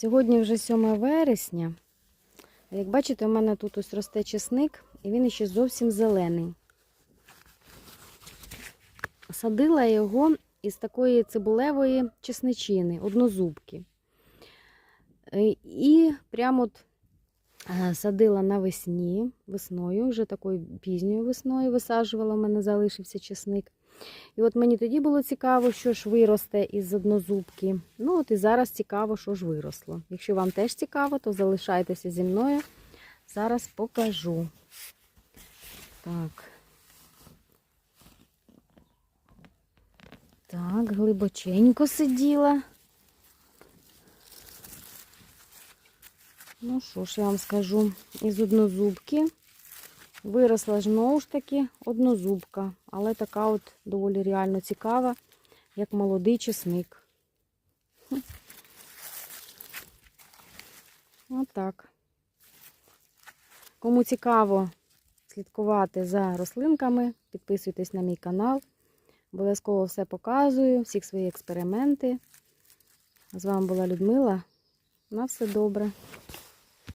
Сьогодні вже 7 вересня. Як бачите, у мене тут ось росте чесник, і він ще зовсім зелений. Садила його із такої цибулевої чесничини, однозубки. Е, І прямо от садила навесні, весною, вже такою пізньою весною висаджувала, у мене залишився чесник. І от мені тоді було цікаво, що ж виросте із однозубки. Ну, от і зараз цікаво, що ж виросло. Якщо вам теж цікаво, то залишайтеся зі мною. Зараз покажу. Так. Так, глибоченько сиділа. Ну що ж я вам скажу, із однозубки виросла знову ж таки однозубка, але така от доволі реально цікава, як молодий чесник. Отак. Кому цікаво слідкувати за рослинками, підписуйтесь на мій канал. Обов'язково все показую, всіх свої експерименти. З вами була Людмила. На все добре.